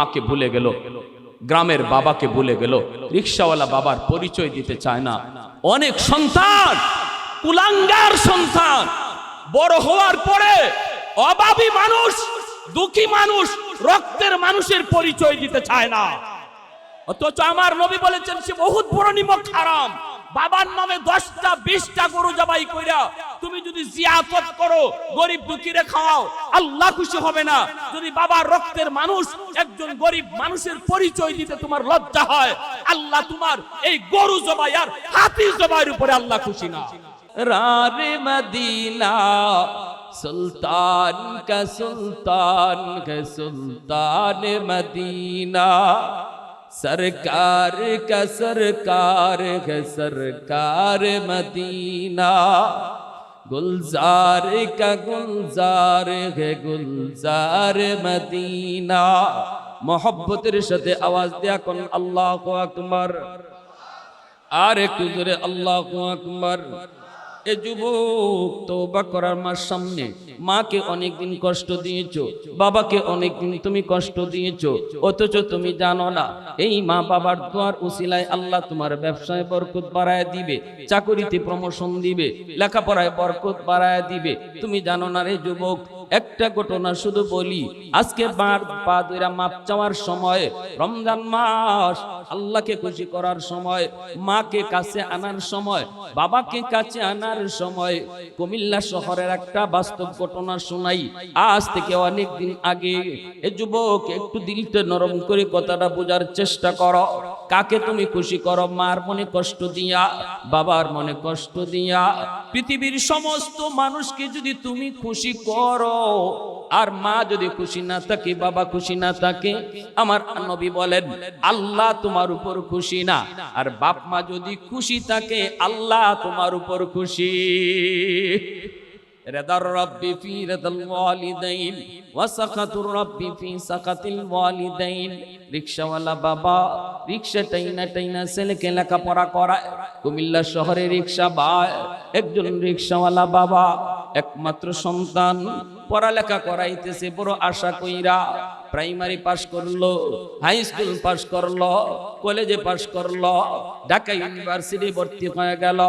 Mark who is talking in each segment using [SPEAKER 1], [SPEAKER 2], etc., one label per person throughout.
[SPEAKER 1] মাকে ভুলে গেল, গ্রামের বাবাকে ভুলে গেল, রিক্সাওয়ালা বাবার পরিচয় দিতে চায় না। অনেক সন্তান, কুলাঙ্গার সন্তান, বড় হওয়ার পরে অভাবী মানুষ, দুঃখী মানুষ রক্তের মানুষের পরিচয় দিতে চায় না। অথচ আমার নবী বলেছেন, সে বহুত বড় নিমক হারাম। বাবার নামে দশটা, বিশটা গরু জবাই কইরা তুমি যদি জিয়াফত করো, গরিব দুঃখীরে খাওয়াও, আল্লাহ খুশি হবে না। যদি বাবার রক্তের মানুষ একজন গরিব মানুষের পরিচয় দিতে তোমার লজ্জা হয়, আল্লাহ তোমার এই গরু জবাই আর হাতি জবাইয়ের উপরে আল্লাহ খুশি না। রারে মদিনা, সুলতান কা সুলতান কা সুলতান মদিনা। सरकार का सरकार है सरकार मदीना गुलजार का गुलजार है गुलजार मदीना মোহব্বতের সাথে আওয়াজ দেয়া কোন আল্লাহ আকবার আর একটু জোরে আল্লাহ আকবার এ যুবক, তওবা করার মার সামনে মাকে অনেকদিন কষ্ট দিয়েছ, বাবাকে অনেকদিন তুমি কষ্ট দিয়েছ, অথচ তুমি জানো না, এই মা বাবার দোয়ার উসিলায় আল্লাহ তোমার ব্যবসায় বরকত বাড়ায় দিবে, চাকরিতে প্রমোশন দিবে, লেখাপড়ায় বরকত বাড়ায় দিবে। তুমি জানো না রে যুবক একটা ঘটনা শুধু বলি, আজকে বার পা দুইরা মাপ চাওয়ার সময়, রমজান মাস, আল্লাহকে খুশি করার সময়, মাকে কাছে আনার সময়, বাবাকে কাছে আনার সময়, কুমিল্লা শহরের একটা বাস্তব ঘটনা শোনাই। আজ থেকে অনেক দিন আগে এ যুবক একটু দিলটা নরম করে কথাটা বোঝার চেষ্টা করো। কাকে তুমি খুশি করো? মার মনে কষ্ট দিয়া, বাবার মনে কষ্ট দিয়া। পৃথিবীর সমস্ত মানুষকে যদি তুমি খুশি করো, আর মা যদি খুশি না থাকে, বাবা খুশি না থাকে, আমার নবী বলেন, আল্লাহ তোমার উপর খুশি না। আর বাপ মা যদি খুশি থাকে, আল্লাহ তোমার উপর খুশি। রেদার রব্বি ফি রেদাল ওয়ালিদাইন ওয়া সাকাতুর রব্বি ফি সাকাতিল ওয়ালিদাইন। রিকশাওয়ালা বাবা রিকশা টাইনা টাইনা ছেলেকে লেখাপড়া করায়। কুমিল্লা শহরে রিকশা বা একজন রিকশাওয়ালা বাবা, একমাত্র সন্তান, পড়ালেখা করাইতেছে, বড় আশা কইরা। প্রাইমারি পাশ করল হাই স্কুল পাশ করল কলেজে পাশ করল, ঢাকা ইউনিভার্সিটি ভর্তি হয়ে গেল।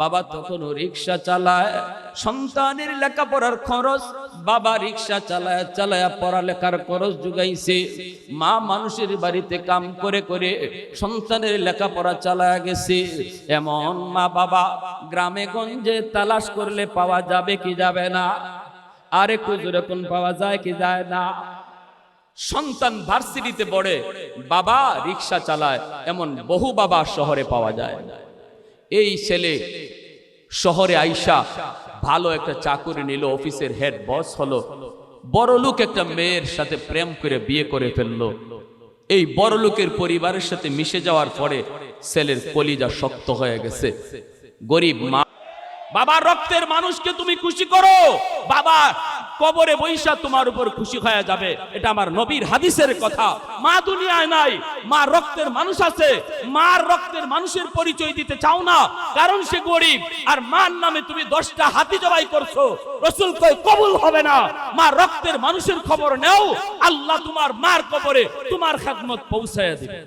[SPEAKER 1] বাবা তখনও রিক্সা চালায়, সন্তানের লেখাপড়ার খরচ, বাবা রিক্সা চালায় চালায় পড়ালেখার খরচ জুগাইছে। মা মানুষের বাড়িতে কাম করে করে সন্তানের লেখাপড়া চালায় গেছে। এমন মা বাবা গ্রামে গঞ্জে তালাশ করলে পাওয়া যাবে কি যাবে না? আর একটু জোরে পাওয়া যায় কি যায় না? সন্তান ভার্সিটিতে পড়ে, বাবা রিক্সা চালায়, এমন বহু বাবা শহরে পাওয়া যায়। এই ছেলে শহরে আইসা ভালো একটা চাকুরি নিল, অফিসের হেড বস হলো। বড় লোক একটা মেয়ের সাথে প্রেম করে বিয়ে করে ফেলল। এই বড় লোকের পরিবারের সাথে মিশে যাওয়ার পরে ছেলের কলিজা শক্ত হয়ে গেছে। গরিব মা বাবার রক্তের মানুষকে তুমি খুশি করো। বাবা কবরে বৈশা তোমার উপর খুশি হয়ে যাবে। এটা আমার নবীর হাদিসের কথা। মা দুনিয়ায় নাই, মা রক্তের মানুষ আছে। মার রক্তের মানুষের পরিচয় দিতে চাও না, কারণ সে গরিব। আর মার নামে তুমি দশটা হাতি জবাই করছ। রসুল কই কবুল হবে না। মা রক্তের মানুষের খবর নেও। আল্লাহ তোমার মার কবরে তোমার খাদমত পৌঁছায় দিবে।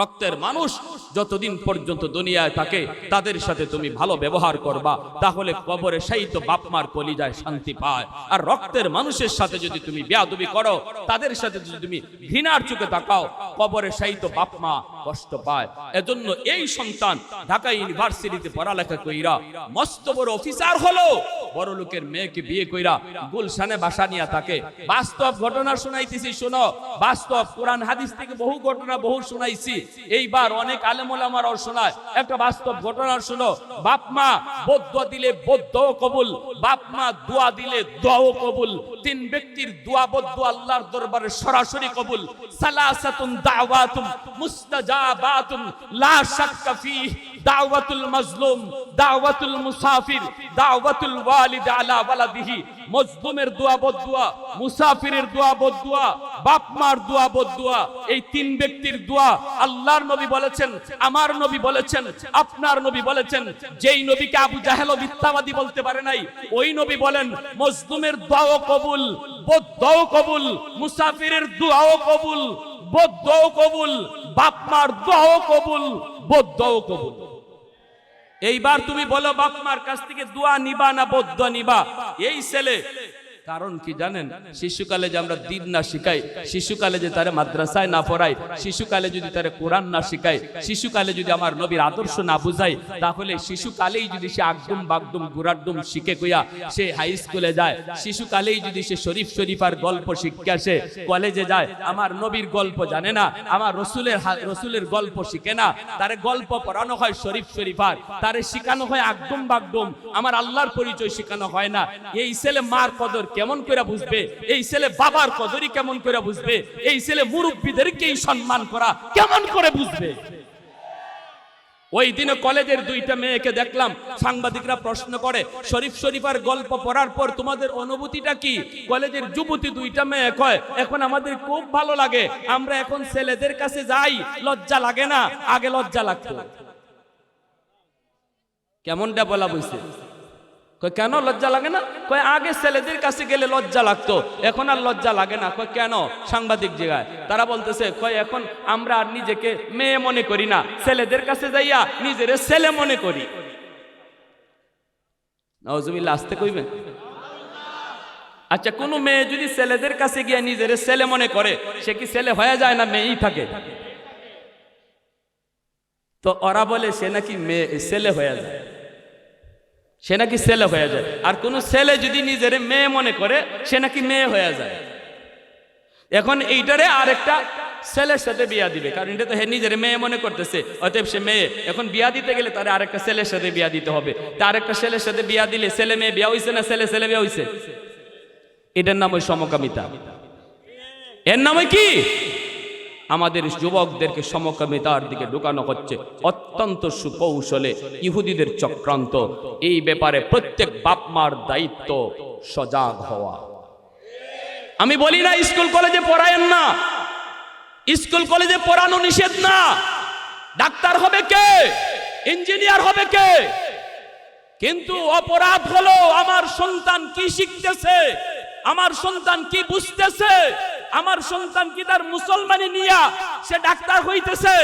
[SPEAKER 1] রক্তের মানুষ যতদিন পর্যন্ত দুনিয়ায় থাকে, তাদের সাথে তুমি ভালো ব্যবহার করবা, তাহলে কবরে সেই তো বাপ মার কলিজায় শান্তি পায়। আর রক্তের মানুষের সাথে যদি তুমি বেয়াদবি করো, তাদের সাথে যদি তুমি ঘৃণার চোখে তাকাও, কবরে সেই তো বাপ মা কষ্ট পায়। এজন্য এই সন্তান ঢাকা ইউনিভার্সিটিতে পড়ালেখা কইরা মস্ত বড় অফিসার হলো। বড় লোকের মেয়েকে বিয়ে কইরা গুলশানে বাসা নিয়ে থাকে। বাস্তব ঘটনা শুনাইতেছি, শোনো। বাস্তব কোরআন হাদিস থেকে বহু ঘটনা বহু শুনাইছি। এইবার অনেক আলেমুল আমার শোনায়, একটা বাস্তব ঘটনা শুনো, বাপ মা বৌদ্ধ দিলে বৌদ্ধ কবুল, বাপ মা দোয়া দিলে দোয়াও কবুল, তিন ব্যক্তির দোয়া বদ্ধ আল্লাহর দরবারে সরাসরি কবুল, সালাসাতুন দাওয়াতুম মুস্তাজাবাতুম লা শাক্কা ফি দাওয়াতুল মাজলুম, দাওয়াতুল মুসাফির, দাওয়াতুল ওয়ালিদ আলা ওয়ালাদিহি। মজলুমের দোয়া বদদুয়া মুসাফিরের দোয়া বদদুয়া বাপ মার দোয়া বদদুয়া এই তিন ব্যক্তির দোয়া আল্লাহর নবী বলেছেন, আমার নবী বলেছেন, আপনার নবী বলেছেন, যেই নবীকে আবু জাহেল মিথ্যাবাদী বলতে পারে নাই, ওই নবী বলেন, মজলুমের দোয়াও কবুল বদদুয়াও কবুল, মুসাফিরের দোয়াও কবুল বদদুয়াও কবুল বাপ মার দোয়াও কবুল বদদুয়াও কবুল। এইবার তুমি বলো বাপ মার কাছ থেকে দোয়া নিবা না বৌদ্ধ নিবা? এই ছেলে কারণ কি জানেন? শিশুকালে যে আমরা দিন না শিখাই, শিশুকালে যে তারে মাদ্রাসায় না পড়াই, শিশুকালে যদি তারে কোরআন না শিখাই, শিশুকালে যদি আমার নবীর আদর্শ না বুঝাই, তাহলে শিশুকালেই যদি সে আগদুম বাগদুম গুরাডুম শিখে কইয়া সে হাই স্কুলে যায়, শিশুকালেই যদি সে শরীফ শরীফার গল্প শিখে আসে, কলেজে যায়, আমার নবীর গল্প জানে না, আমার রসুলের রসুলের গল্প শিখে না, তারে গল্প পড়ানো হয় শরীফ শরীফার, তারে শিখানো হয় আগদম বাগদম, আমার আল্লাহর পরিচয় শিখানো হয় না, এই ছেলে মার কদর কেমন করে বুঝবে? এই ছেলে বাবার কদরই কেমন করে বুঝবে? এই ছেলে মুরব্বীদেরকেই সম্মান করা কেমন করে বুঝবে? ওই দিনে কলেজের দুইটা মেয়েকে দেখলাম, সাংবাদিকরা প্রশ্ন করে, শরীফ গল্প পড়ার পর তোমাদের অনুভূতিটা কি? কলেজের যুবতী দুইটা মেয়ে কয়, এখন আমাদের খুব ভালো লাগে, আমরা এখন ছেলেদের কাছে যাই, লজ্জা লাগে না, আগে লজ্জা লাগতো। কেমনটা বলা বইছে কেন লজ্জা লাগে না? কয়, আগে ছেলেদের কাছে গেলে লজ্জা লাগতো, এখন আর লজ্জা লাগে না। কয়, কেন? সাংবাদিক জায়গায় তারা বলতেছে, কয়, এখন আমরা আর নিজেকে মেয়ে মনে করি না, ছেলেদের কাছে যাইয়া নিজের ছেলে মনে করি। নজমিল্লা আসতে কইবেন আচ্ছা কোন মেয়ে যদি ছেলেদের কাছে গিয়ে নিজের ছেলে মনে করে, সে কি ছেলে হয়ে যায় না মেয়েই থাকে? তো ওরা বলে, সে নাকি মেয়ে, ছেলে হয়ে যায়। সে নাকি ছেলে হয়ে যায়। আর কোন ছেলে যদি নিজের মেয়ে মনে করে, সে নাকি মেয়ে হয়ে যায়। এখন এইটারে আরেকটা ছেলের সাথে বিয়া দিবে, কারণ এটা তো হে নিজের মেয়ে মনে করতেছে। অতএব সে মেয়ে, এখন বিয়া দিতে গেলে তার আরেকটা ছেলের সাথে বিয়া দিতে হবে। তা আরেকটা ছেলের সাথে বিয়া দিলে ছেলে মেয়ে বিয়া হইছে না ছেলে? ছেলে বিয়া হইছে। এটার নাম ওই সমকামিতা। এর নামে কি? আমাদের যুবকদেরকে সমকামিতার দিকে ঢুকানো হচ্ছে। অত্যন্ত সুকৌশলে ইহুদিদের চক্রান্ত। এই ব্যাপারে প্রত্যেক বাপ মার দায়িত্ব সজাগ হওয়া। আমি বলি না, স্কুল কলেজে পড়ায়েন না। স্কুল কলেজে পড়ানো নিষেধ না। ডাক্তার হবে কে? ইঞ্জিনিয়ার হবে কে? কিন্তু অপরাধ হলো, আমার সন্তান কি শিখতেছে? আমার সন্তান কি বুঝতেছে? আমার সন্তান কি তার মুসলমানি নিয়া সে ডাক্তার হইতেছে?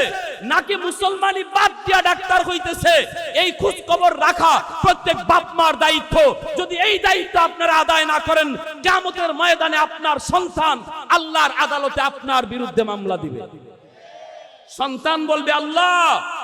[SPEAKER 1] নাকি মুসলমানি বাদ দিয়া ডাক্তার হইতেছে? এই খোঁজ খবর রাখা প্রত্যেক বাপ মার দায়িত্ব। যদি এই দায়িত্ব আপনারা আদায় না করেন কেমতের ময়দানে আপনার সন্তান আল্লাহর আদালতে আপনার বিরুদ্ধে মামলা দিবে। সন্তান বলবে, আল্লাহ,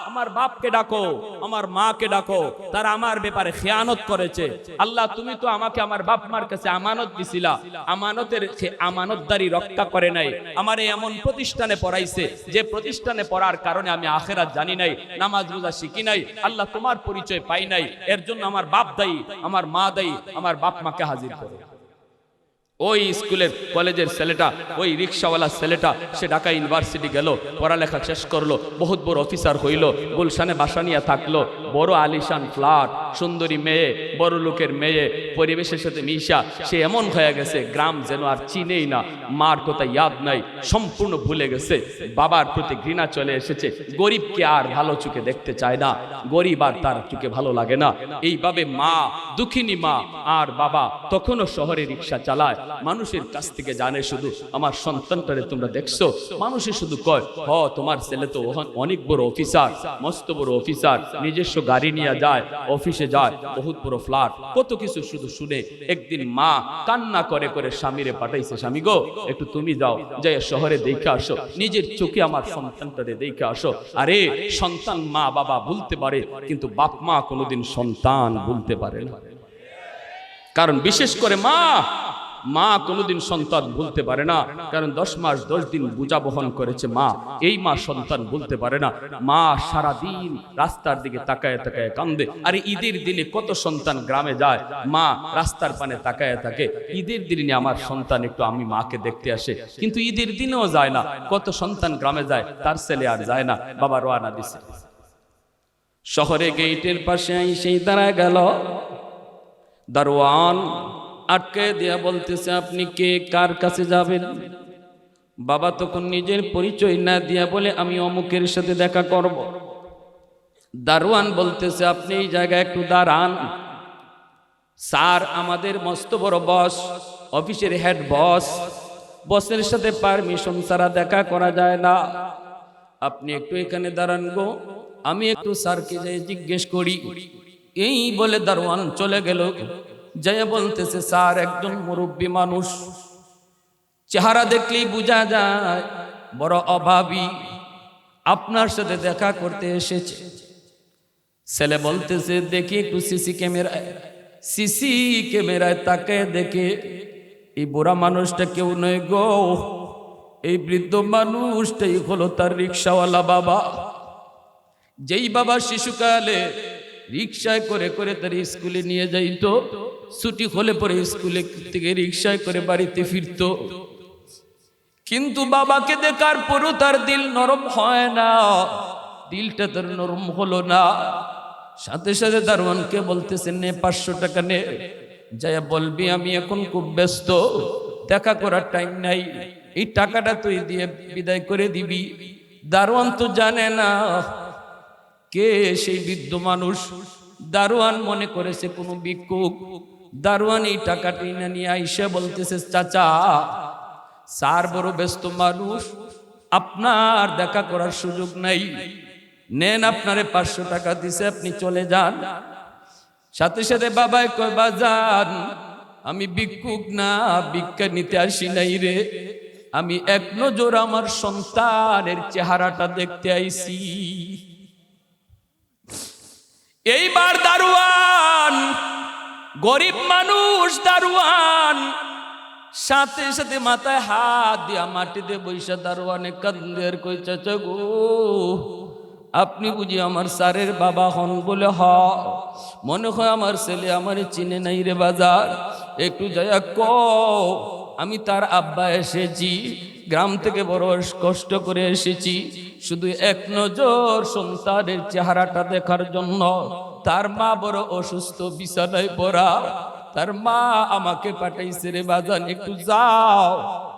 [SPEAKER 1] আমার বাপকে ডাকো, আমার মাকে ডাকো, তারা আমার ব্যাপারে খেয়ানত করেছে। আল্লাহ, তুমি তো আমাকে আমার বাপ মার কাছে আমানত দিছিলা। আমানতের সে আমানতদারি রক্ষা করে নাই। আমার এমন প্রতিষ্ঠানে পড়াইছে, যে প্রতিষ্ঠানে পড়ার কারণে আমি আখেরাত জানি নাই, নামাজ রোজা শিখি নাই, আল্লাহ তোমার পরিচয় পাই নাই। এর জন্য আমার বাপ দায়ী, আমার মা দায়ী, আমার বাপ মাকে হাজির করো। ওই স্কুলের কলেজের ছেলেটা, ওই রিক্সাওয়ালা ছেলেটা, সে ঢাকা ইউনিভার্সিটি গেল, পড়ালেখা শেষ করল, বহুত বড় অফিসার হইল, গুলশানে বাসা নিয়ে থাকল, বড় আলিশান ফ্ল্যাট, সুন্দরী মেয়ে, বড় লোকের মেয়ে, পরিবেশের সাথে মিশা, সে এমন হয়ে গেছে, গ্রাম যেন আর চিনেই না, মার কথা ইয়াদ নাই, সম্পূর্ণ ভুলে গেছে, বাবার প্রতি ঘৃণা চলে এসেছে, গরিবকে আর ভালো চোখে দেখতে চায় না, গরিব আর তার চোখে ভালো লাগে না, এইভাবে মা, দুঃখিনী মা, আর বাবা তখনও শহরে রিক্সা চালায় মানুষের কাছ থেকে জানে শুধু, আমার সন্তানটারে তোমরা দেখছ? মানুষে শুধু কয়, হ, তোমার ছেলে তো অনেক বড় অফিসার মস্ত বড় অফিসার নিজস্ব গাড়ি নিয়ে যায় অফিসে যায়, বহুত বড় ফ্ল্যাট কত কিছু শুধু শুনে একদিন মা কান্না করে করে স্বামীরে পাঠাইছে, স্বামী গো, একটু তুমি যাও যাই শহরে দেখে আসো, নিজের চোখে আমার সন্তানটারে দেখে আসো। আরে, সন্তান মা বাবা ভুলতে পারে, কিন্তু বাপ মা কোনোদিন সন্তান ভুলতে পারে না। কারণ বিশেষ করে মা মা কোনোদিন সন্তান ভুলতে পারে না, কারণ দশ মাস দশ দিন বোঝা বহন করেছে মা। এই মা সন্তান ভুলতে পারে না। মা সারা দিন রাস্তার দিকে তাকায় তাকায় কান্দে। আর ঈদের দিনে কত সন্তান গ্রামে যায়, মা রাস্তার পানে তাকায় থাকে। ঈদের দিনে আমার সন্তান একটু আমি মাকে দেখতে আসে, কিন্তু ঈদের দিনেও যায় না। কত সন্তান গ্রামে যায়, তার ছেলে আর যায় না, বাবা রোয়ানা দিছে। শহরে গেটের পাশে সেই দাঁড়ায় গেল। দারোয়ান আটকে দিয়া বলতেছে, আপনি কে? কার কাছে যাবেন? বাবা তখন নিজের পরিচয় না দিয়া বলে, আমি অমুকের সাথে দেখা করব। দারোয়ান বলতেছে, আপনি এই জায়গায় একটু দাঁড়ান। স্যার আমাদের মস্ত বড় বস, অফিসের হেড বস। বসের সাথে পারমিশন ছাড়া দেখা করা যায় না। আপনি একটু এখানে দাঁড়ান গো। আমি একটু স্যারকে যাই জিজ্ঞেস করি। এই বলে দারোয়ান চলে গেল। যাইয়া বলতেছে, স্যার, একজন মুরব্বী মানুষ। চেহারা দেখলেই বোঝা যায়, বড় অভাবী। আপনার সাথে দেখা করতে এসেছে। ছেলে বলতেছে, দেখি একটু সিসি ক্যামেরায় সিসি ক্যামেরায় তাকে দেখে। এই বুড়া মানুষটা কেউ নয় গো। এই বৃদ্ধ মানুষটাই হলো তার রিক্সাওয়ালা বাবা। যেই বাবা শিশুকালে রিক্সায় করে করে তার স্কুলে নিয়ে যাইতো ছুটি হলে পরে স্কুলে থেকে রিক্সায় করে বাড়িতে ফিরতো। কিন্তু বাবাকে দেখার পরও তার দিল নরম হয় না। দিলটা তার নরম হলো না। সাথে সাথে দারোয়ানকে বলতেছে, নে, পাঁচশো টাকা নে। যাইয়া বলবি, আমি এখন খুব ব্যস্ত, দেখা করার টাইম নাই। এই টাকাটা তুই দিয়ে বিদায় করে দিবি। দারোয়ান তো জানে না কে সেই বৃদ্ধ মানুষ। দারোয়ান মনে করেছে কোনো ভিক্ষুক। দারোয়ান এই না নিয়ে আইসে বলতেছে, চাচা, স্যার বড় ব্যস্ত মানুষ, আপনার দেখা করার সুযোগ নাই। নেন আপনারে পাঁচশো টাকা দিছে, আপনি চলে যান। সাথে সাথে বাবাই কয়, বাজান, আমি ভিক্ষুক না, ভিক্ষা নিতে আসি নাই রে। আমি এক নজর আমার সন্তানের চেহারাটা দেখতে আইছি এইবার দারুয়ান গরিব মানুষ, দারুয়ান। সাথে সাথে মাথায় হাত দিয়া মাটিতে বৈশা দারোয়ানে কান্দের কই চাচা গো, আপনি বুঝি আমার স্যারের বাবা হন বলে হ। মনে হয় আমার ছেলে আমার চিনে নাই রে বাজার। একটু যায়া ক আমি তার আব্বা এসেছি, গ্রাম থেকে বড় কষ্ট করে এসেছি। শুধু এক নজর সন্তানের চেহারাটা দেখার জন্য। তার মা বড় অসুস্থ, বিছানায় পড়া। তার মা আমাকে পাঠাইছে, রে বাজান, একটু যাও।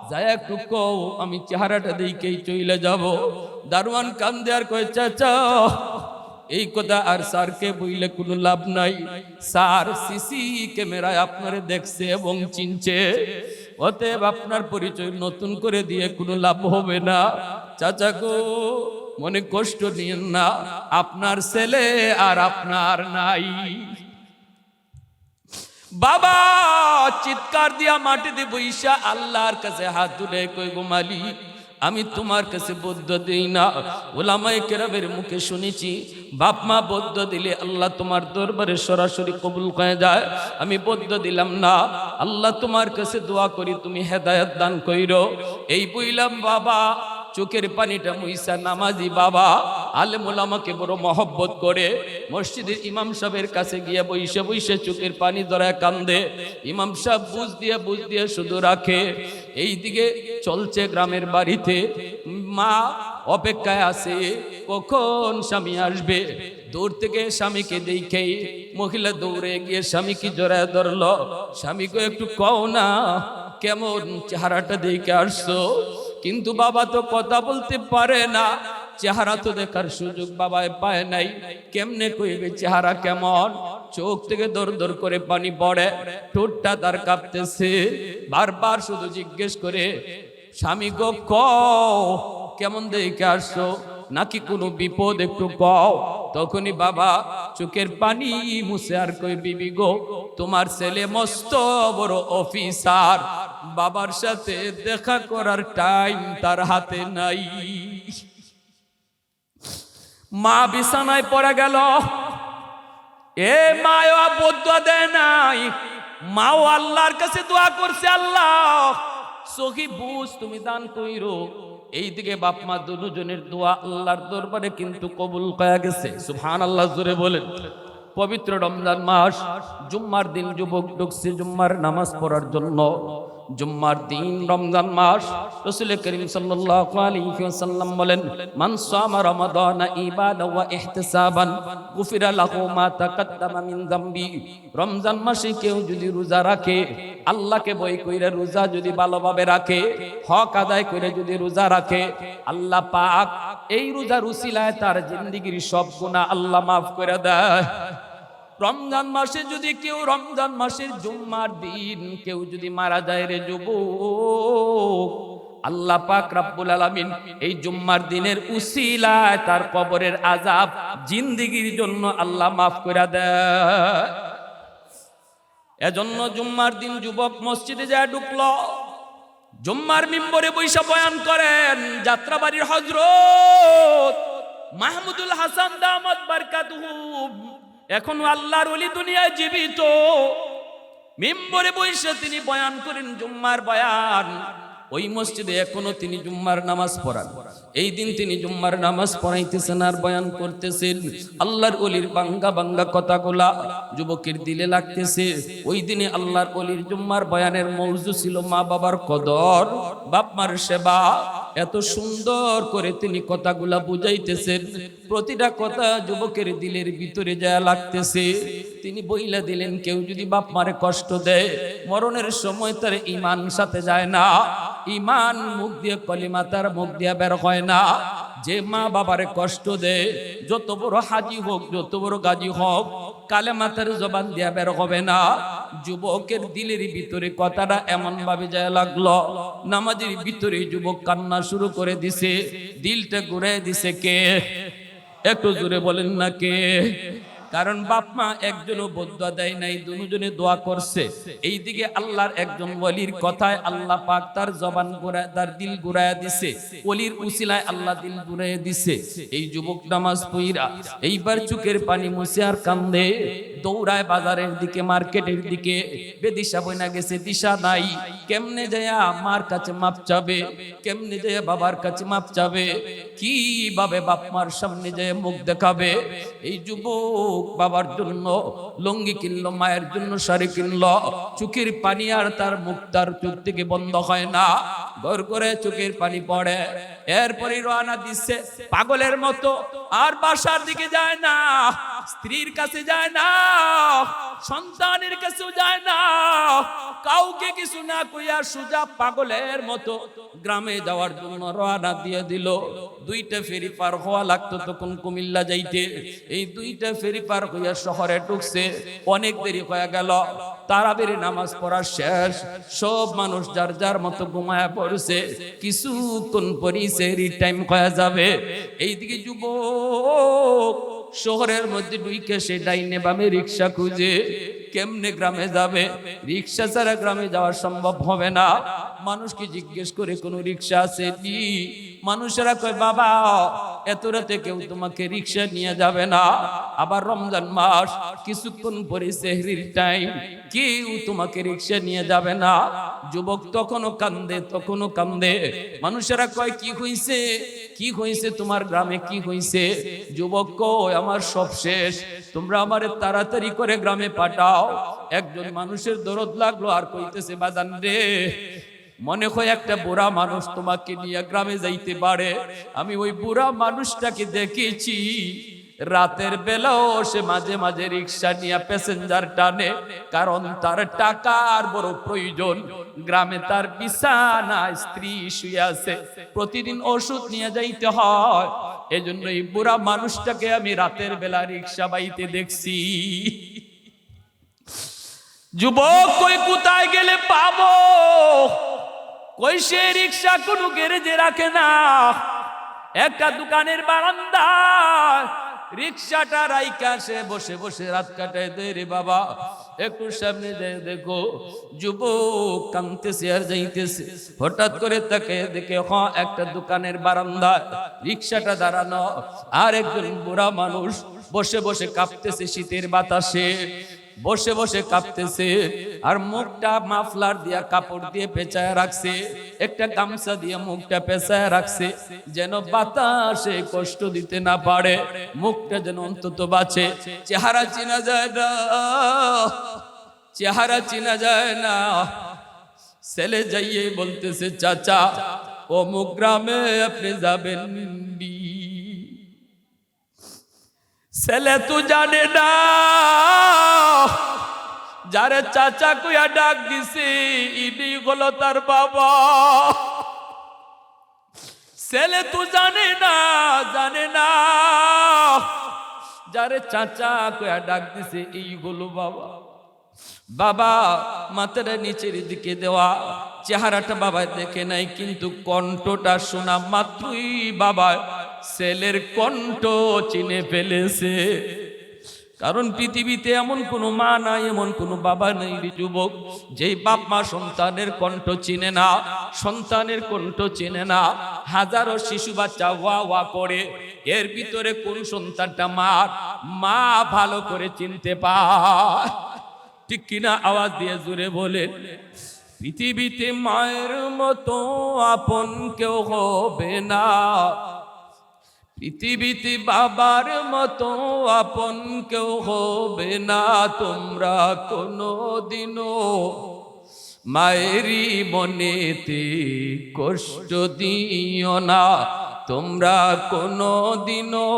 [SPEAKER 1] যাই একটু কও, আমি চেহারাটা দিকেই চইলে যাব। দারোয়ান কান দেয়ার কয়ে, চাচা, এই কথা আর স্যারকে বইলে কোনো লাভ নাই। স্যার সিসি ক্যামেরায় আপনারে দেখছে এবং চিনছে। অতএব আপনার পরিচয় নতুন করে দিয়ে কোনো লাভ হবে না। চাচা গো মনে কষ্ট নিয়েন না, আপনার ছেলে আর আপনার নাই। বাবা, চিৎকার দিয়া মাটিতে বইসা আল্লাহর কাছে হাত তুলে কই গো মালিক, আমি তোমার কাছে বদ্ধ দিই না। ওলামাই কেরাবের মুখে শুনেছি, বাপ মা বদ্ধ দিলে আল্লাহ তোমার দরবারে সরাসরি কবুল হয়ে যায় আমি বদ্ধ দিলাম না, আল্লাহ তোমার কাছে দোয়া করি, তুমি হেদায়ত দান কইরো। এই বইলাম, বাবা চোখের পানিটা মুইসা নামাজি বাবা। আলেমুল আমাকে বড় মহব্বত করে। মসজিদের ইমাম সাহেবের কাছে গিয়ে বইসে বইসে চোখের পানি ধরায় কান্দে। ইমাম সাহেব বুঝ দিয়ে বুঝ দিয়ে শুধু রাখে এই দিকে চলছে গ্রামের বাড়িতে। মা অপেক্ষায় আছে, কখন স্বামী আসবে? দূর থেকে স্বামীকে দেখে মহিলা দৌড়ে গিয়ে স্বামীকে জড়ায় ধরলো। স্বামীকে একটু কও না, কেমন চেহারাটা দেখে আসছো? কিন্তু বাবা তো কথা বলতে পারে না। চেহারা তো দেখার সুযোগ বাবায় পায় নাই। কেমনে কইবে চেহারা কেমন? চোখ থেকে দর দর করে পানি পড়ে। ঠোঁটটা তার কাঁপতেছে। বারবার শুধু জিজ্ঞেস করে, স্বামী গো ক কেমন দেখে আসছো? নাকি কোনো বিপদ একটু কও তখনই বাবা চোখের পানি মুছে আর কই বিবি গো, তোমার ছেলে মস্ত বড় অফিসার। বাবার সাথে দেখা করার টাইম তার হাতে নাই। মা বিছানায় পড়ে গেল। এ মায়া বদ্ধ দেয় নাই। মাও আল্লাহর কাছে দোয়া করছে, আল্লাহ। সহি বুঝ, তুমি দান কইরো। এইদিকে বাপ মা দুজনের দোয়া আল্লাহর দরবারে কিন্তু কবুল কয়া গেছে। সুহান আল্লাহ জোরে বলেন। পবিত্র রমজান মাস, জুম্মার দিন যুবক ঢুকছে জুম্মার নামাজ পড়ার জন্য। জুম্মার দিন, রমজান মাস, রসুল করিম ওয়াসাল্লাম বলেন, মান রমাদান ইবাদা ওয়া ইহতিসাবান, গুফিরা লাহু মা তাকাদ্দামা মিন যামবি। রমজান মাসে কেউ যদি রোজা রাখে, আল্লাহকে বই কইরা রোজা যদি ভালোভাবে রাখে, হক আদায় করে যদি রোজা রাখে, আল্লাহ পাক এই রোজার উসিলায় তার জিন্দেগীর সব গুনাহ আল্লাহ মাফ করে দেয়। রমজান মাসে যদি কেউ রমজান মাসের জুম্মার দিন কেউ যদি মারা যায় রে যুব আল্লাহ পাক রাব্বুল আলামিন এই জুম্মার দিনের উসিলায় তার কবরের আজাব জিন্দিগির জন্য আল্লাহ মাফ করে দেয়। এজন্য জুম্মার দিন যুবক মসজিদে যায় ঢুকলো। জুম্মার মিম্বরে বৈশা বয়ান করেন, যাত্রাবাড়ির হজরত মাহমুদুল হাসান দামত বারকাতুহু এখনও আল্লাহর অলি দুনিয়ায় জীবিত। মিম্বরে বৈশে তিনি বয়ান করেন জুম্মার বয়ান। ওই মসজিদে এখনও তিনি জুম্মার নামাজ পড়ান। এই দিন তিনি জুম্মার নামাজ পড়াইতেছেন আর বয়ান করতেছেন। আল্লাহর অলির বাঙ্গা বাঙ্গা কথাগুলা যুবকের দিলে লাগতেছে। ওই দিনে আল্লাহর অলির জুম্মার বয়ানের মৌজু ছিল মা বাবার কদর। বাপ মার সেবা এত সুন্দর করে তিনি কথাগুলা বুঝাইতেছেন। প্রতিটা কথা যুবকের দিলের ভিতরে যা লাগতেছে। তিনি বইলা দিলেন, কেউ যদি বাপ মারে কষ্ট দেয়, মরণের সময় তার ইমান সাথে যায় না। ইমান মুখ দিয়ে, কলিমা তার মুখ দিয়ে বের হয় না, যে মা বাবারে কষ্ট দেয় যত বড় হাজি হোক, যত বড় গাজী হোক কালে মাথার জবান দিয়া বের হবে না। যুবকের দিলের ভিতরে কথাটা এমন ভাবে যায় লাগল, নামাজের ভিতরে যুবক কান্না শুরু করে দিছে, দিলটা ঘুরে দিছে কে? একটু জোরে বলেন না কে? কারণ বাপ মা একজনও বদুয়া দেয় নাই, দুজনে দোয়া করছে। এইদিকে আল্লাহর একজন ওলির কথায় আল্লাহ পাক তার জবান ঘুরায়, তার দিল ঘুরায় দিছে। ওলির উসিলায় আল্লাহ দিল ঘুরায় দিছে। এই যুবক নামাজ পইরা এইবার চুকের পানি মুছে আর কান্দে। দৌড়ায় বাজারের দিকে, মার্কেটের দিকে। বেদিশা বইনা গেছে, দিশা নাই। কেমনে যায় মার কাছে মাপ চাবে? কেমনে যায় বাবার কাছে মাপ চাবে? কীভাবে বাপ মার সামনে যায় মুখ দেখাবে? এই যুবক বাবার জন্য, লুঙ্গি কিনলো, মায়ের জন্য শাড়ি কিনলো, চুকির পানি আর তার মুখ তার থেকে বন্ধ হয় না। ঘর করে চোখের পানি পড়ে। এরপরে রওনা দিচ্ছে। পাগলের মতো আর বাসার দিকে যায় না, স্ত্রীর কাছে যায় না, সন্তানের কাছেও যায় না। কাউকে কিছু না কইয়া সুজা পাগলের মতো গ্রামে যাওয়ার জন্য রওনা দিয়ে দিল। দুইটা ফেরি পার হওয়া লাগতো তখন কুমিল্লা যাইতে। এই দুইটা ফেরি পার হইয়া শহরে ঢুকছে। অনেক দেরি হয়ে গেল। তারাবির নামাজ পড়া শেষ। সব মানুষ যার যার মতো ঘুমায়া পড়ছে, কিছুক্ষণ পরই সেরি টাইম হয়ে যাবে। এইদিকে যুবক, শহরের মধ্যে ঢুইকে সে ডাইনে বামে রিক্সা খুঁজে, কেমনে গ্রামে যাবে? রিক্সা ছাড়া গ্রামে যাওয়া সম্ভব হবে না। মানুষকে জিজ্ঞেস করে, কোনো রিক্সা আছে? কি মানুষেরা কয়, বাবা এত রাতে কেউ তোমাকে রিক্সা নিয়ে যাবে না। আবার রমজান মাস, কিছুক্ষণ পরে সেহরির টাইম কেউ তোমাকে রিক্সা নিয়ে যাবে না। যুবক তখনও কান্দে তখনও কান্দে। মানুষেরা কয়, কি হইছে? কি হইছে তোমার গ্রামে? কি হইছে? যুবক কয়, আমার সব শেষ। তোমরা আমারে তাড়াতাড়ি করে গ্রামে পাঠাও। একজন মানুষের দরদ লাগল আর কইতেছে বাদান রে মনে হয় একটা বুড়া মানুষ তোমাকে নিয়ে গ্রামে যাইতে পারে। আমি ওই বুড়া মানুষটাকে দেখেছি। রাতের বেলাও সে মাঝে মাঝে রিক্সা নিয়ে প্যাসেঞ্জার টানে, কারণ তার টাকার বড় প্রয়োজন। গ্রামে তার বিছানা, স্ত্রী শুয়ে আছে। প্রতিদিন ওষুধ নিয়ে যাইতে হয়। এজন্য এই বুড়া মানুষটাকে আমি রাতের বেলা রিক্সা বাইতে দেখছি। যুবক, কই কোথায় গেলে পাবো? কই সে রিক্সা কোনো গ্যারেজে রাখে না? একটা দোকানের বারান্দা রিক্সাটা রাইকা সে বসে বসে রাত কাটায় দে রে বাবা। একটু সামনে যায় দেখো যুবক কামতেছে আর যাইতেছে। হঠাৎ করে তাকে দেখে, হ, একটা দোকানের বারান্দা রিক্সাটা দাঁড়ানো। আর একজন বুড়া মানুষ বসে বসে কাঁপতেছে শীতের বাতাসে। বসে বসে কাঁপতেছে। আর মুখটা মাফলার দিয়া কাপড় দিয়ে পেঁচায় রাখছে। একটা গামছা দিয়ে মুখটা পেঁচায় রাখছে। যেন বাতাসে কষ্ট দিতে না পারে। মুখটা যেন অন্তত বাঁচে। চেহারা চেনা যায় না। চেহারা চেনা যায় না। ছেলে যাইয়ে বলতেছে, চাচা, অমুক গ্রামে আপনি যাবেন। ছেলে তো জানে না। যারে চাচা কইয়া ডাক দিছে, ইনি হলো তার বাবা। ছেলে তো জানে না জানে না। যারে চাচা কইয়া ডাক দিছে এইগুলো বাবা। বাবা মাথাটা নিচের দিকে দেওয়া। চেহারাটা বাবা দেখে নাই, কিন্তু কণ্ঠটা শোনা মাত্রই বাবা ছেলের কণ্ঠ চিনে ফেলেছে। কারণ পৃথিবীতে এমন কোনো মা নাই, এমন কোনো বাবা নেই যুবক। যেই বাপ মা সন্তানের কণ্ঠ চিনে না, সন্তানের কণ্ঠ চিনে না, হাজারো শিশু বাচ্চা ওয়া ওয়া করে। এর ভিতরে কোন সন্তানটা মার মা ভালো করে চিনতে পায়। ঠিক কিনা আওয়াজ দিয়ে জুড়ে বলে, পৃথিবীতে মায়ের মতো আপন কেউ হবে না। পৃথিবীতে বাবার মতো আপন কেউ হবে না, তোমরা কোনো দিনও মায়েরই মনেতে কষ্ট দিও না, তোমরা কোনো দিনও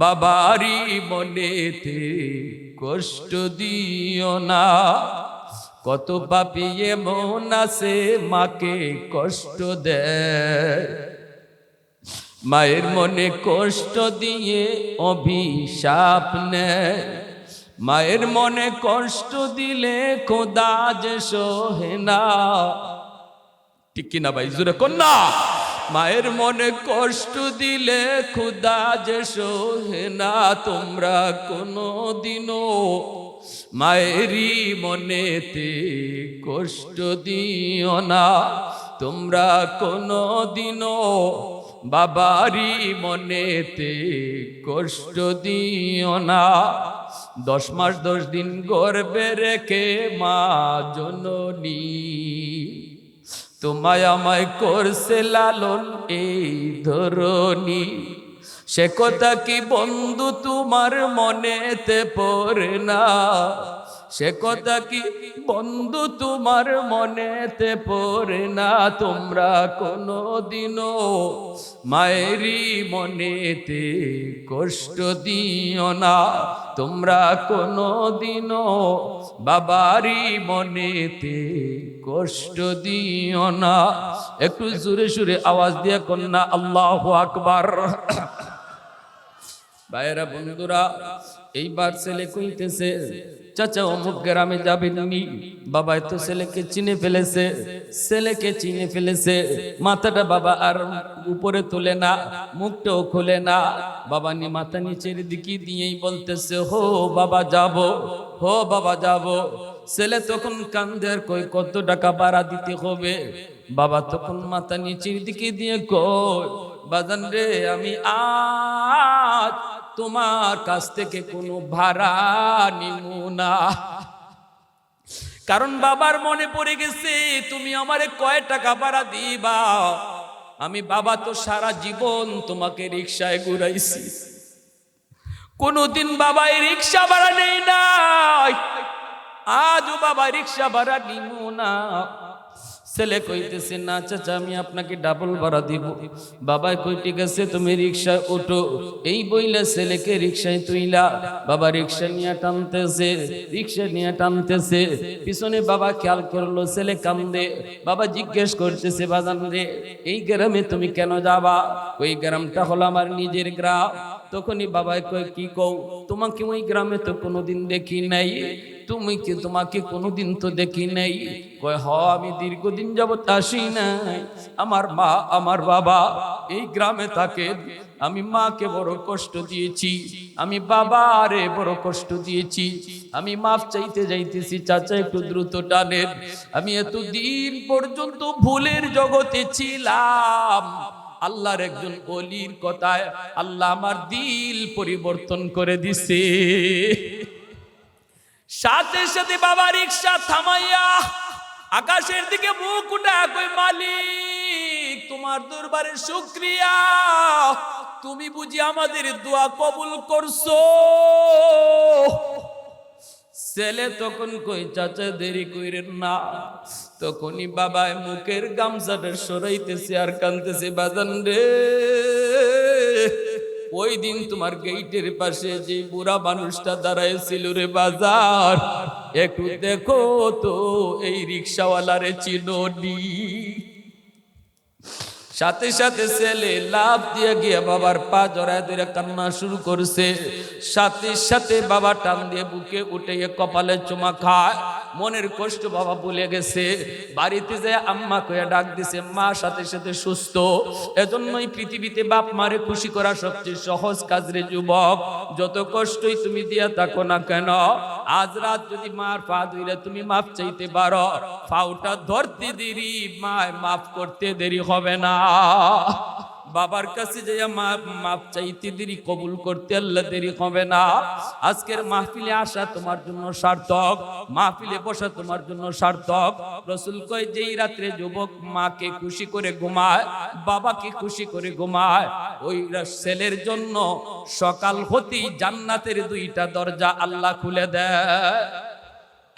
[SPEAKER 1] বাবারই মনেতে কষ্ট দিও না। কত পাপি এমন আছে, মাকে কষ্ট দেয়। মায়ের মনে কষ্ট দিয়ে অভিশাপ নেয়। মায়ের মনে কষ্ট দিলে খোদা যে সোহে না। ঠিক কিনা ভাই? জুড়ে কন্যা মায়ের মনে কষ্ট দিলে খুদা যে সোহে না। তোমরা কোনো দিনও মায়েরই মনেতে কষ্ট দিও না। তোমরা কোনো দিনও বাবারই মনেতে কষ্ট দিও না। দশ মাস দশ দিন গর্বে রেখে মা জননী, তোমায় আমায় করছে লালন এই ধরনী সে কথা কি বন্ধু তোমার মনেতে পড়ে না? সে কথা কি? বন্ধু, তোমার মনেতে পড়ে না তোমরা কোনো দিনও মায়েরই মনেতে কষ্ট দিও না তোমরা কোনো দিনও বাবারই মনেতে কষ্ট দিও না। একটু জোরে সুরে আওয়াজ দিয়ে কন্যা আল্লাহ আকবার। ভাইয়েরা, বন্ধুরা, এইবার ছেলে কইতেছে চাচা অমুক গ্রামে যাবেন নি বাবা তো ছেলেকে চিনে ফেলেছে, ছেলেকে চিনে ফেলেছে। মাথাটা বাবা আর উপরে তোলে না, মুখটাও খুলে না। বাবা নি মাথা নিচের দিকে দিয়েই বলতেছে, হো বাবা যাব, হো বাবা যাব। ছেলে তখন কান্দে আর কই কত টাকা ভাড়া দিতে হবে? বাবা তখন মাথা নিচের দিকে দিয়ে কই বাজান রে, আমি আজ তোমার কাছ থেকে কোনো ভাড়া নিব না। কারণ বাবার মনে পড়ে গেছে, তুমি আমারে কয় টাকা ভাড়া দিবা? আমি বাবা তো সারা জীবন তোমাকে রিক্সায় ঘুরাইছি। কোনোদিন বাবা এই রিক্সা ভাড়া নেই নাই। আজও বাবা রিক্সা ভাড়া নিব না। ছেলে কইতেছে, না চাচা, আমি আপনাকে ডাবল ভাড়া দিব। বাবা কই, ঠিক আছে, তুমি রিক্সায় ওঠো। এই বইলে ছেলেকে রিক্সায় তুইলা। বাবা রিক্সা নিয়ে টানতেছে রিক্সা নিয়ে টানতেছে। পিছনে বাবা খেয়াল করল, ছেলে কান্দে। বাবা জিজ্ঞেস করতেছে, বাজান রে, এই গ্রামে তুমি কেন যাবা? ওই গ্রামটা হলো আমার নিজের গ্রাম। তখনই বাবাই কয়, কি কও? তোমাকে ওই গ্রামে তো কোনোদিন দেখি নাই। তুমি কি তোমাকে কোনোদিন তো দেখি নাই? কয়, হ, আমি দীর্ঘদিন যাবত আসি নাই। আমার মা, আমার বাবা এই গ্রামে থাকে। আমি মাকে বড় কষ্ট দিয়েছি। আমি বাবারে বড় কষ্ট দিয়েছি। আমি মাপ চাইতে যাইতেছি, চাচা একটু দ্রুত টানেন। আমি এতদিন পর্যন্ত ভুলের জগতে ছিলাম। আল্লাহর একজন অলির কথায় আল্লাহ আমার দিল পরিবর্তন করে দিছে। সাথে সাথে বাবা রিক্সা থামাইয়া আকাশের দিকে মুখ উঠা কই মালিক, তোমার দরবারে শুক্রিয়া। তুমি বুঝি আমাদের দোয়া কবুল করছ? ছেলে তখন কই, চাচা, দেরি কইরেন না। তখনই বাবায় মুখের গামছাটা সরাইতেছে আর কানতেছে, বাজান রে, ওই দিন তোমার গেইটের পাশে যে বুড়া মানুষটা দাঁড়ায় ছিল রে বাজার, একটু দেখো তো, এই রিক্সাওয়ালারে চিনোনি। সাথে সাথে ছেলে লাভ দিয়ে গিয়ে বাবার পা জড়ায় ধরে কান্না শুরু করছে। সাথে সাথে বাবা টান দিয়ে বুকে উঠে কপালে চুমা খায়। মনের কষ্ট বাবা ভুলে গেছে। বাড়িতে যে আম্মা কয়ে ডাক দিছে, মা সাথে সাথে সুস্থ। এজন্যই পৃথিবীতে বাপ মারে খুশি করা সবচেয়ে সহজ কাজ রে যুবক। যত কষ্টই তুমি দিয়া থাকো না কেন, আজ রাত যদি মার পা ধুইলে তুমি মাপ চাইতে পারো। ফাউটা ধরতে দেরি, মায় মাফ করতে দেরি হবে না। বাবার কাছে যে মাপ চাইতে দেরি, কবুল করতে আল্লাহ দেরি হবে না। আজকের মাহফিলে আসা তোমার জন্য সার্থক, মাহফিলে বসা তোমার জন্য সার্থক। রসুল কয়, যেই রাত্রে যুবক মাকে খুশি করে ঘুমায়, বাবাকে খুশি করে ঘুমায়, ওই ছেলের জন্য সকাল হতেই জান্নাতের দুইটা দরজা আল্লাহ খুলে দেয়।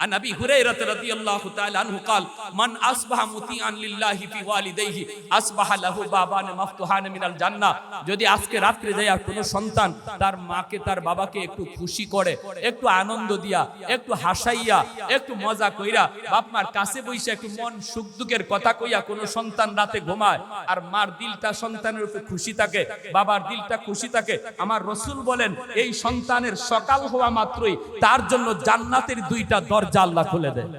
[SPEAKER 1] عن ابي هريره رضي الله تعالى عنه قال من اصبح مطيعا لله في والديه اصبح له بابان مفتوحان من الجنه যদি আজকে রাত্রে যায় আর কোনো সন্তান তার মাকে তার বাবাকে একটু খুশি করে একটু আনন্দ দিয়া একটু হাসাইয়া একটু মজা কইরা বাপ মার কাছে বইসা একটু মন সুখ দুঃখের কথা কইয়া কোনো সন্তান রাতে ঘুমায় আর মার দিলটা সন্তানের উপরে খুশি থাকে বাবার দিলটা খুশি থাকে আমার রসুল বলেন এই সন্তানের সকাল হওয়া মাত্রই তার জন্য জান্নাতের দুইটা দরজা আল্লাহ খুলে দেয়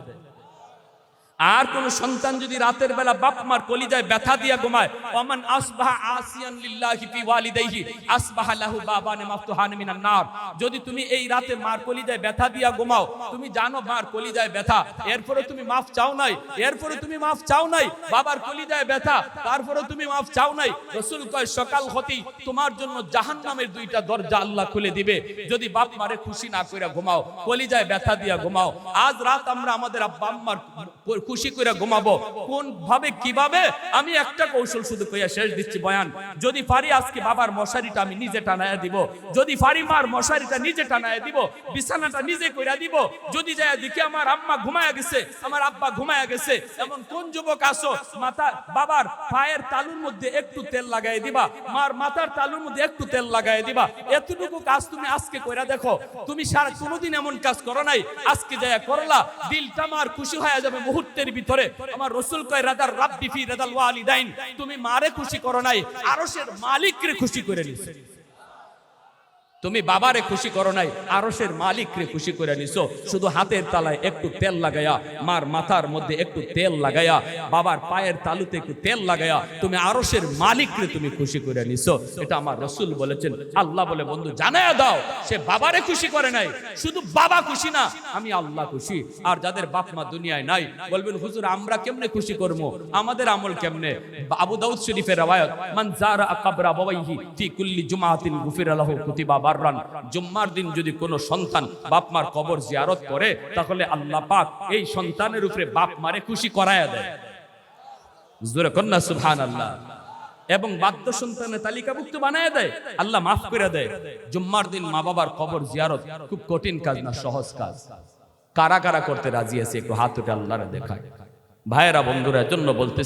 [SPEAKER 1] আর কোন সন্তান যদি রাতের বেলা বাপ মার কলিজায় ব্যথা দিয়া ঘুমায় ওমান আসবাহা আসিয়ান লিল্লাহি ফি ওয়ালিদাইহি, আসবাহা লাহু বাবানে মাফতুহান মিনান নার। যদি তুমি এই রাতে মার কলিজায় ব্যথা দিয়া ঘুমাও, তুমি জানো মার কলিজায় ব্যথা। এরপরে তুমি মাফ চাও নাই এরপরে তুমি মাফ চাও নাই, বাবার কলিজায় ব্যথা তারপরে তুমি মাফ চাও নাই। রাসূল কয়, সকাল হতেই তোমার জন্য জাহান্নামের দুইটা দরজা আল্লাহ খুলে দিবে। যদি বাপ মারে খুশি না কইরা ঘুমাও, কলিজায় ব্যথা দিয়া ঘুমাও। আজ রাত আমরা আমাদের আব্বা আম্মার খুশি করে ঘুমাবো। কোন ভাবে, কীভাবে? আমি একটা কৌশল শুধু কইয়া শেষ দিচ্ছি, বয়ান। যদি পারি আজকে বাবার মশারিটা আমি নিজে টানায়া দিব। যদি পারি মার মশারিটা নিজে টানায়া দিব, বিছানাটা নিজে কইরা দিব। যদি যায় দেখি আমার আম্মা ঘুমায়া গেছে, আমার আব্বা ঘুমায়া গেছে, এমন কোন যুবক আসো মাথা, বাবার পায়ের তালুর মধ্যে একটু তেল লাগাই দিবা, মার মাথার তালুর মধ্যে একটু তেল লাগাই দিবা। এতটুকু কাজ তুমি আজকে কইরা দেখো। তুমি সারা কোনোদিন এমন কাজ করো নাই। আজকে যায় করলা, দিলটা আমার খুশি হয়ে যাবে মুহূর্তের ভিতরে আমার রসুল কয় রাদার রাব্বি ফি রাদাল ওয়ালিদাইন। তুমি মারে খুশি করো নাই, আরশের মালিককে খুশি করে নিছো। তুমি বাবারে খুশি করো নাই, আরশের মালিকরে খুশি করে নিছো। শুধু হাতের তালায় একটু তেল লাগায়া, মার মাথার মধ্যে একটু তেল লাগায়া, বাবার পায়ের তালুতে একটু তেল লাগায়া, তুমি আরশের মালিকরে তুমি খুশি করে নিছো। এটা আমার রসুল বলেছেন। আল্লাহ বলে, বন্ধু, জানায়া দাও, সে বাবারে খুশি করে নাই। শুধু বাবা খুশি না, আমি আল্লাহ খুশি। আর যাদের বাপ মা দুনিয়ায় নাই, বলবেন, হুজুর, আমরা কেমনে খুশি করব? আমাদের আমল কেমনে? আবু দাউদ শরীফের রাওয়ায়াত, মান জারা আকাবরা বাবাইহি ফি কুল্লি জুমাতিন গুফির লাহু কুতিবা বাররান জুম্মার দিন যদি কোনো সন্তান বাপ মার কবর জিয়ারত করে, তাহলে আল্লাহ পাক এই সন্তানের উপরে বাপ মারে খুশি করায়া দেয়। জোরে কন্যা, সুবহানাল্লাহ। এবং বাদ্য সন্তানের তালিকাভুক্ত বানায় দেয়। আল্লাহ মাফ করে দেয়। জুম্মার দিন মা বাবার কবর জিয়ারত খুব কঠিন কাজ না, সহজ কাজ। কারা কারা করতে রাজি আছে, একটু হাত উঠে আল্লাহরে দেখায়। ভাইয়েরা, বন্ধুরা জন্য বলতে